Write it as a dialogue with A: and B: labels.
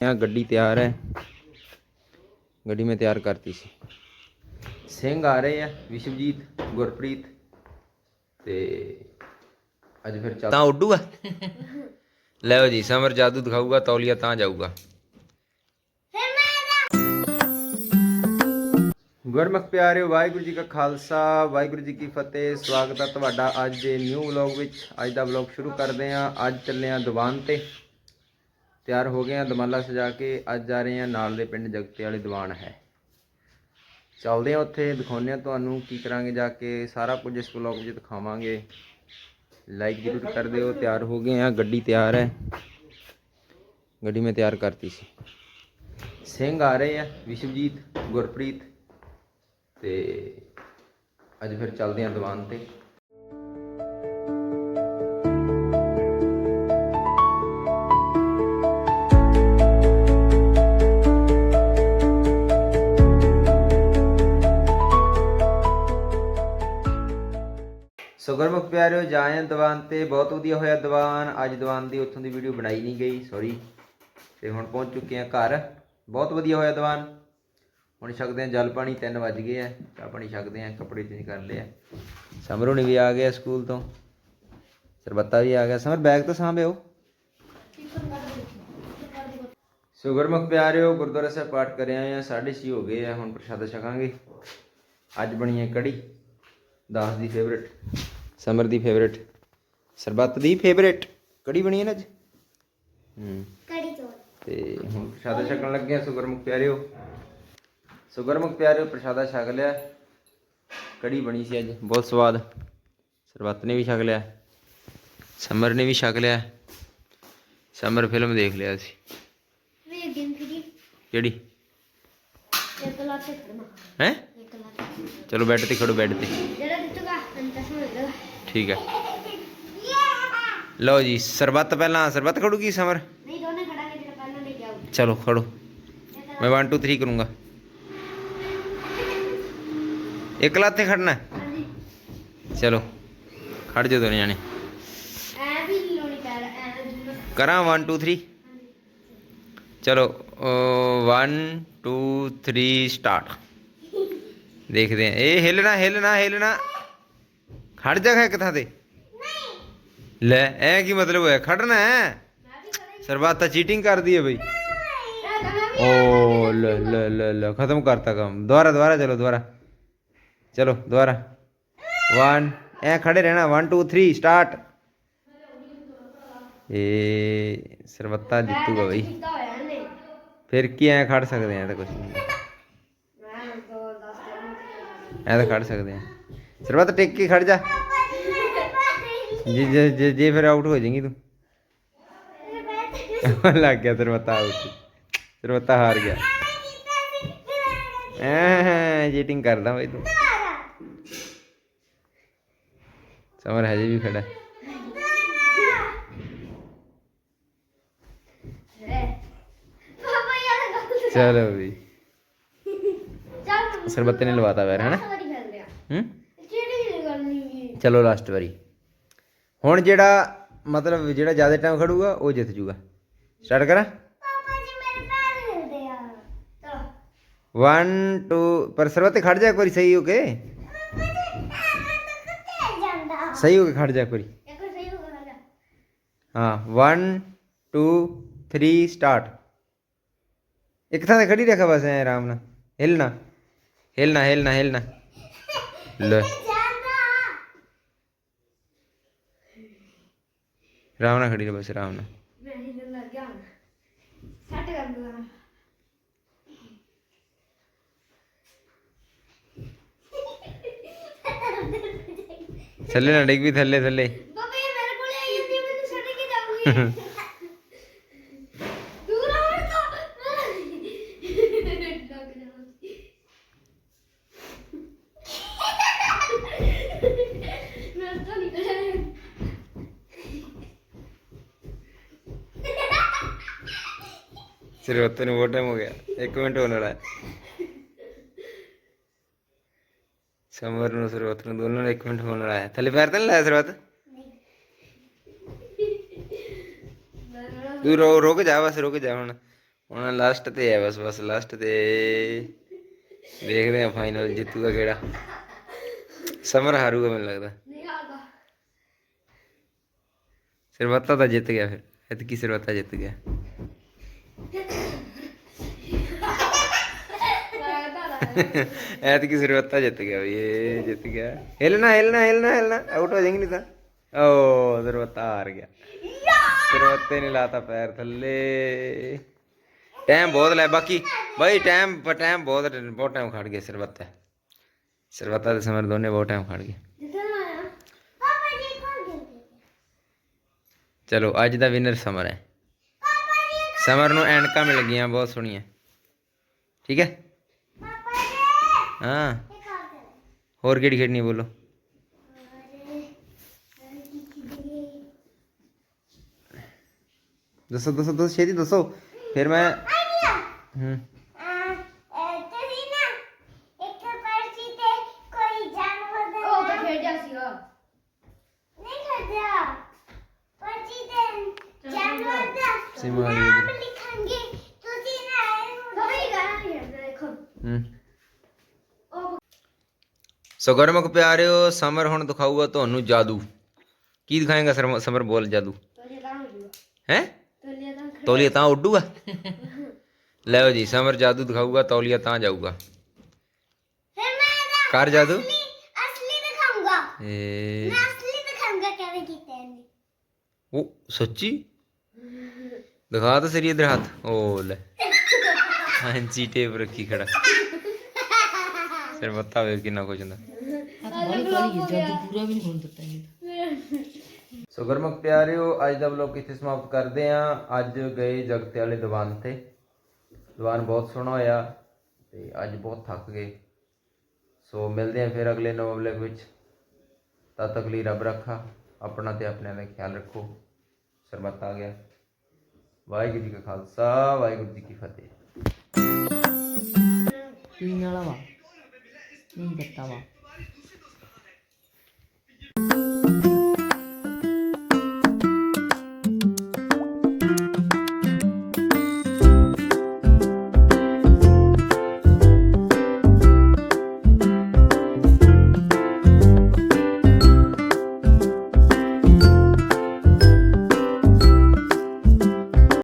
A: यहाँ ਗੱਡੀ ਤਿਆਰ ਹੈ ਗੱਡੀ ਮੈਂ ਤਿਆਰ ਕਰਤੀ ਸੀ ਸਿੰਘ ਆ ਰਹੇ ਆ ਵਿਸ਼ਵਜੀਤ ਗੁਰਪ੍ਰੀਤ ਤੇ ਅੱਜ ਫਿਰ ਚੱਲ ਤਾਂ ਉੱਡੂਗਾ ਲੈਓ ਜੀ ਸਮਰ ਜਾਦੂ ਦਿਖਾਊਗਾ ਤੌਲੀਆ ਤਾਂ ਜਾਊਗਾ ਗੁਰਮੁਖ ਪਿਆਰਿਓ ਵਾਹਿਗੁਰੂ ਜੀ ਕਾ ਖਾਲਸਾ ਵਾਹਿਗੁਰੂ ਜੀ ਕੀ ਫਤਿਹ ਸਵਾਗਤ ਹੈ ਤੁਹਾਡਾ ਅੱਜ ਦੇ ਨਿਊ ਵਲੌਗ ਵਿੱਚ ਅੱਜ ਦਾ ਵਲੌਗ ਸ਼ੁਰੂ ਕਰਦੇ ਹਾਂ ਅੱਜ ਚੱਲੇ ਹਾਂ ਦੀਵਾਨ ਤੇ ਤਿਆਰ ਹੋ ਗਏ ਹਾਂ। ਦਮਾਲਾ ਸਜਾ ਕੇ ਅੱਜ ਜਾ ਰਹੇ ਹਾਂ। ਨਾਲ ਦੇ ਪਿੰਡ ਜਗਤੇ ਵਾਲੀ ਦੀਵਾਨ ਹੈ। ਚੱਲਦੇ ਹਾਂ ਉੱਥੇ, ਦਿਖਾਉਂਦੇ ਹਾਂ ਤੁਹਾਨੂੰ ਕੀ ਕਰਾਂਗੇ ਜਾ ਕੇ। ਸਾਰਾ ਕੁਝ ਇਸ ਵਲੌਗ ਵਿੱਚ ਦਿਖਾਵਾਂਗੇ। ਲਾਈਕ ਜ਼ਰੂਰ ਕਰ ਦਿਓ। ਤਿਆਰ ਹੋ ਗਏ ਹਾਂ। ਗੱਡੀ ਤਿਆਰ ਹੈ। ਗੱਡੀ ਮੈਂ ਤਿਆਰ ਕਰਤੀ ਸੀ। ਸਿੰਘ ਆ ਰਹੇ ਆ। ਵਿਸ਼ਵਜੀਤ, ਗੁਰਪ੍ਰੀਤ ਤੇ ਅੱਜ ਫਿਰ ਚੱਲਦੇ ਹਾਂ ਦੀਵਾਨ ਤੇ। ਗੁਰਮੁਖ ਪਿਆਰਿਓ ਜਾਏ ਦੀਵਾਨ ਤੇ ਬਹੁਤ ਵਧੀਆ ਹੋਇਆ ਦੀਵਾਨ। ਅੱਜ ਦੀਵਾਨ ਦੀ ਉੱਥੋਂ ਦੀ ਵੀਡੀਓ ਬਣਾਈ ਨਹੀਂ ਗਈ ਸੌਰੀ ਤੇ ਹੁਣ ਪਹੁੰਚ ਚੁੱਕੇ ਹਾਂ ਘਰ। ਬਹੁਤ ਵਧੀਆ ਹੋਇਆ ਦੀਵਾਨ। ਹੁਣ ਛਕਦੇ ਹਾਂ, ਜਲ ਪਾਣੀ 3 ਵੱਜ ਗਏ ਆ। ਚਾਹ ਪਾਣੀ ਛਕਦੇ ਆ ਕੱਪੜੇ ਚੇਂਜ ਕਰ ਲਏ ਆ। ਸਮਰੋਣੀ ਵੀ ਆ ਗਿਆ ਸਕੂਲ ਤੋਂ। ਸਰਬੱਤਾ ਵੀ ਆ ਗਿਆ। ਸਮਰ, ਬੈਗ ਤਾਂ ਸਾਂਭਿਓ। ਸੋ ਗੁਰਮੁਖ ਪਿਆਰਿਓ, ਗੁਰਦੁਆਰਾ ਸਾਹਿਬ ਪਾਠ ਕਰਿਆ ਆਏ ਆ 6:30 ਹੋ ਗਏ ਆ। ਹੁਣ ਪ੍ਰਸ਼ਾਦਾ ਛਕਾਂਗੇ। ਅੱਜ ਬਣੀ ਹੈ ਕੜੀ, ਦਾਸ ਦੀ ਫੇਵਰੇਟ ਸਮਰ ਦੀ ਫੇਵਰੇਟ ਸਰਬੱਤ ਦੀ ਫੇਵਰੇਟ ਕੜੀ ਬਣੀ ਹੈ ਨਾ ਅੱਜ? ਹੂੰ।
B: ਕੜੀ ਚੋਲ।
A: ਤੇ ਹੁਣ ਪ੍ਰਸ਼ਾਦਾ ਛਕਣ ਲੱਗੇ ਆ ਸੁਗਰਮੁਖ ਪਿਆਰਿਓ। ਸੁਗਰਮੁਖ ਪਿਆਰਿਓ ਪ੍ਰਸ਼ਾਦਾ ਛਕ ਲਿਆ। ਕੜੀ ਬਣੀ ਸੀ ਅੱਜ। ਬਹੁਤ ਸਵਾਦ। ਸਰਬੱਤ ਨੇ ਵੀ ਛਕ ਲਿਆ। ਸਮਰ ਨੇ ਵੀ ਛਕ ਲਿਆ। ਸਮਰ ਫਿਲਮ ਦੇਖ ਲਿਆ ਸੀ
B: ਵੇ ਗੇਮ
A: ਕਿਹੜੀ? ਹੈ? ਚਲੋ ਬੈੱਡ ਤੇ ਖੜੋ ਬੈੱਡ ਤੇ।
B: ਜਿਹੜਾ ਸਮਝਦਾ
A: ਠੀਕ ਹੈ ਲਓ ਜੀ ਸਰਬੱਤ ਪਹਿਲਾਂ ਸਰਬੱਤ ਖੜੂਗੀ ਸਮਰ
B: ਨਹੀਂ ਦੋਨੇ ਖੜਾਂਗੇ ਜਿਹੜਾ ਪਹਿਲਾਂ ਲੈ ਕੇ ਆਉ
A: ਚਲੋ ਖੜੋ ਮੈਂ 1 2 3 ਕਰੂੰਗਾ ਇੱਕ ਲਾਤੇ ਖੜਨਾ ਹੈ?
B: ਹਾਂਜੀ
A: ਚਲੋ ਖੜ ਜਾ ਦੋਨੇ ਜਾਣੇ
B: ਐ ਵੀ ਨੀ ਲਾਉਣੀ ਪੈਰ ਐ ਦੂਰ
A: ਕਰਾਂ 1 2 3 ਚਲੋ 1 2 ਖੜ ਜਾ ਇੱਕ ਥਾਂ ਤੇ। ਲੈ ਐ ਕੀ ਮਤਲਬ ਹੋਇਆ? ਖੜਨਾ ਹੈ? ਸਰਬੱਤ ਤਾਂ ਚੀਟਿੰਗ ਕਰਦੀ ਹੈ ਬਈ। ਓ ਲੈ ਲੈ ਲੈ ਲੈ ਖਤਮ ਕਰਤਾ ਕੰਮ। ਦੁਬਾਰਾ ਦੁਬਾਰਾ ਚਲੋ ਦੁਬਾਰਾ। ਚਲੋ ਦੁਬਾਰਾ। 1 ਐ ਖੜੇ ਰਹਿਣਾ। 1 2 3 ਸਟਾਰਟ ਇਹ ਸਰਬੱਤਾ ਜਿੱਤੂਗਾ ਬਈ। ਫਿਰ ਕੀ ਐ ਖੜ ਸਕਦੇ ਆ ਇਹ ਤਾਂ ਕੁਝ ਨਹੀਂ। ਐ ਤਾਂ ਖੜ ਸਕਦੇ ਆ। ਸਰਬੱਤ ਟਿਕ ਕੇ ਖੜ ਜਾ। ਜੇ ਜੇ- ਜੇ ਜੇ ਫਿਰ ਆਊਟ ਹੋ ਜਾਏਗੀ ਤੂੰ। ਲੱਗ ਗਿਆ ਸਰਬੱਤਾ ਆਊਟ ਸਰਬੱਤਾ ਹਾਰ ਗਿਆ। ਐ ਚੀਟਿੰਗ ਕਰਦਾ ਬਈ ਤੂੰ। ਸਮਰ ਹਜੇ ਵੀ ਖੜਾ। ਹੈ। ਚਲੋ ਵੀ ਸਰਬੱਤੇ ਨੇ ਲਵਾਤਾ ਵੈਰ ਹੈਨਾ? ਹੂੰ? ਚਲੋ ਲਾਸਟ ਵਾਰੀ ਹੁਣ ਜਿਹੜਾ ਮਤਲਬ ਜਿਹੜਾ ਜ਼ਿਆਦਾ ਟਾਈਮ ਖੜੂਗਾ ਉਹ ਜਿੱਤ ਜੂਗਾ ਸਟਾਰਟ ਕਰਾਂ
B: ਪਾਪਾ ਜੀ ਮੇਰੇ ਪੈਰ ਹਿਲਦੇ ਆ ਚਲੋ
A: 1 2 ਪਰ ਸਰਬੱਤੇ ਖੜ ਜਾ ਇੱਕ ਵਾਰੀ ਸਹੀ ਹੋ ਕੇ
B: ਜਾਂਦਾ
A: ਸਹੀ ਹੋ ਕੇ ਖੜ ਜਾ ਇੱਕ ਵਾਰੀ
B: ਇੱਕ ਵਾਰ ਸਹੀ ਹੋ ਗਿਆ
A: ਹਾਂ 1 2 3 ਸਟਾਰਟ ਇੱਕ ਥਾਂ ਤੇ ਖੜੀ ਰੱਖਾ ਬਸ ਐ ਆਰਾਮ ਨਾਲ ਹਿਲਣਾ ਹਿਲਣਾ ਹਿਲਣਾ ਹਿਲਣਾ ਲੈ
B: ਜਾਂਦਾ
A: ਆਰਾਮ ਨਾਲ ਖੜੀ ਰਹਿ ਬਸ ਆਰਾਮ ਨਾਲ
B: ਮੈਂ ਹਿਲਣ ਲੱਗ ਗਿਆ ਸੈੱਟ ਕਰ ਦੂੰਗਾ
A: ਥੱਲੇ ਨਾ ਡਿੱਗ ਵੀ ਥੱਲੇ ਥੱਲੇ।
B: ਬਾਬਾ ਇਹ ਮੇਰੇ ਕੋਲੇ ਆਈ ਜਾਂਦੀ ਹੈ, ਮੈਨੂੰ ਛੱਡ ਕੇ ਜਾਊਗੀ ਦੂਰ ਆ ਮੇਰੇ ਤੋਂ ਡੱਕ ਜਾਵਾਂਗੀ। ਮੈਂ ਤਾਂ ਨਿਕਲ ਜਾਣਾ
A: ਸਿਰਫ ਤੈਨੂੰ ਬਹੁਤ ਟਾਈਮ ਹੋ ਗਿਆ 1 ਮਿੰਟ ਹੋਣ ਵਾਲਾ ਸਮਰ ਨੂੰ ਸਰਵਤ ਨੂੰ ਦੋਨੋਂ ਨੂੰ 1 ਮਿੰਟ ਹੋਣ ਵਾਲਾ ਹੈ ਥੱਲੇ ਪੈਰ ਤਾਂ ਲਾਇਆ ਸਰਵਤ ਤੂੰ ਰੋ ਰੁਕ ਜਾ ਬਸ ਰੁਕ ਜਾ ਹੁਣ ਹੁਣ ਲਾਸਟ ਤੇ ਹੈ ਬਸ ਬਸ ਲਾਸਟ ਤੇ ਦੇਖਦੇ ਆ ਫਾਈਨਲ ਜਿੱਤੂਗਾ ਕਿਹੜਾ ਸਮਰ ਹਾਰੂਗਾ ਮੈਨੂੰ ਲੱਗਦਾ
B: ਨਹੀਂ ਆਗਾ
A: ਸਰਵੱਤਾ ਤਾਂ ਜਿੱਤ ਗਿਆ ਫਿਰ ਐਤਕੀ ਸਰਵੱਤਾ ਜਿੱਤ ਗਿਆ ਐਤਕੀ ਸਰਵੱਤਾ ਜਿੱਤ ਗਿਆ ਵੀ ਇਹ ਜਿੱਤ ਗਿਆ ਹਿਲਣਾ ਹਿਲਣਾ ਹਿਲਣਾ ਹਿਲਣਾ ਆਊਟ ਹੋ ਜਾਏਗੀ ਨਹੀਂ ਤਾਂ ਓ ਸਰਵੱਤਾ ਹਾਰ ਗਿਆ ਸਰਵੱਤੇ ਨੇ ਲਾਤਾ ਪੈਰ ਥੱਲੇ ਟਾਈਮ ਬਹੁਤ ਲੈ ਬਾਕੀ ਬਾਈ ਟਾਈਮ ਪਰ ਟਾਈਮ ਬਹੁਤ ਬਹੁਤ ਟਾਈਮ ਖੜ ਗਿਆ ਸਰਵੱਤਾ ਸਰਵੱਤਾ ਤੇ ਸਮਰ ਦੋਨੇ ਬਹੁਤ ਟਾਈਮ ਖੜ ਗਏ ਚਲੋ ਅੱਜ ਦਾ ਵਿਨਰ ਸਮਰ ਹੈ ਸਮਰ ਨੂੰ ਐਨਕਾਂ ਮਿਲ ਗਈਆਂ ਬਹੁਤ ਸੋਹਣੀਆਂ ਠੀਕ ਹੈ ਹਾਂ।
B: ਇਹ
A: ਹੋਰ ਕਿਹੜੀ ਖੇਡਣੀ ਹੈ ਬੋਲੋ। ਦੱਸੋ ਦੱਸੋ ਦੱਸੋ ਛੇਤੀ ਦੱਸੋ। ਫਿਰ ਮੈਂ ਹੂੰ।
B: ਤੁਸੀਂ ਨਾ ਇੱਕ ਪਰਚੀ ਤੇ ਕੋਈ ਜਾਨਵਰ ਦਾ ਉਹ ਤਾਂ ਖੇਡਿਆ ਸੀਗਾ। ਨਹੀਂ ਖੇਡਿਆ ਪਰਚੀ ਤੇ ਜਾਨਵਰ ਦਾ
A: ਸਿਮਾ ਆ ਗਈ
B: ਨਾਮ
A: ਇੱਧਰ।
B: ਲਿਖਾਂਗੇ ਤੁਸੀਂ ਨਾ ਇਹਨੂੰ ਸਭੀ ਗਾਣਾ ਦੇਖੋ।
A: ਹੂੰ। ਸੋ ਗੁਰਮੁਖ ਪਿਆਰਿਓ ਸਮਰ ਹੁਣ ਦਿਖਾਊਗਾ ਤੁਹਾਨੂੰ ਜਾਦੂ। ਕੀ ਦਿਖਾਏਗਾ ਸਰ- ਸਮਰ ਬੋਲ ਜਾਦੂ?
B: ਹੋ? ਤੋਲੀਆ ਤਾਂ
A: ਉੱਡੂਗਾ? ਲਓ ਜੀ ਸਮਰ ਜਾਦੂ ਦਿਖਾਊਗਾ ਤੌਲੀਆ ਤਾਂ ਜਾਊਗਾ। ਕਰ ਜਾਦੂ?
B: ਅਸਲੀ ਦਿਖਾਉਂਗਾ
A: ਏ।
B: ਮੈਂ ਅਸਲੀ ਦਿਖਾਉਂਗਾ ਕਿਵੇਂ ਕੀਤਾ ਇਹਨੇ।
A: ਉਹ ਸੱਚੀ? ਦਿਖਾ ਤਾਂ ਸਰੀ ਇਧਰ ਹੱਥ। ਓ ਲੈ। ਹਾਂਜੀ ਟੇਪ ਰੱਖੀ ਖੜਾ। ਫਿਰ ਬੱਤਾ ਵੇ ਕਿੰਨਾ ਕੁਝ ਹੁੰਦਾ। ਸੋ ਗੁਰਮੁਖ ਪਿਆਰਿਓ ਅੱਜ ਦਾ ਵਲੋਗ ਇੱਥੇ ਸਮਾਪਤ ਕਰਦੇ ਆਂ ਅੱਜ ਗਏ ਜਗਤੇ ਵਾਲੇ ਦੀਵਾਨ ਤੇ। ਦੀਵਾਨ ਬਹੁਤ ਸੋਹਣਾ ਹੋਇਆ ਤੇ ਅੱਜ ਬਹੁਤ ਥੱਕ ਗਏ। ਸੋ ਮਿਲਦੇ ਆਂ ਫਿਰ ਅਗਲੇ ਨਵੇਂ ਵਲੋਗ ਵਿੱਚ। ਤਦ ਤੱਕ ਲਈ ਰੱਬ ਰੱਖਾ ਆਪਣਾ ਤੇ ਆਪਣਿਆਂ ਦਾ ਖਿਆਲ ਰੱਖੋ। ਸਰਬੱਤ ਆ ਗਿਆ। ਵਾਹਿਗੁਰੂ ਜੀ ਕਾ ਖਾਲਸਾ ਵਾਹਿਗੁਰੂ ਜੀ ਕੀ ਫਤਿਹ।
C: ਪੀਣ ਵਾਲਾ ਵਾ। ਨਹੀਂ ਦਿੱਤਾ ਵਾ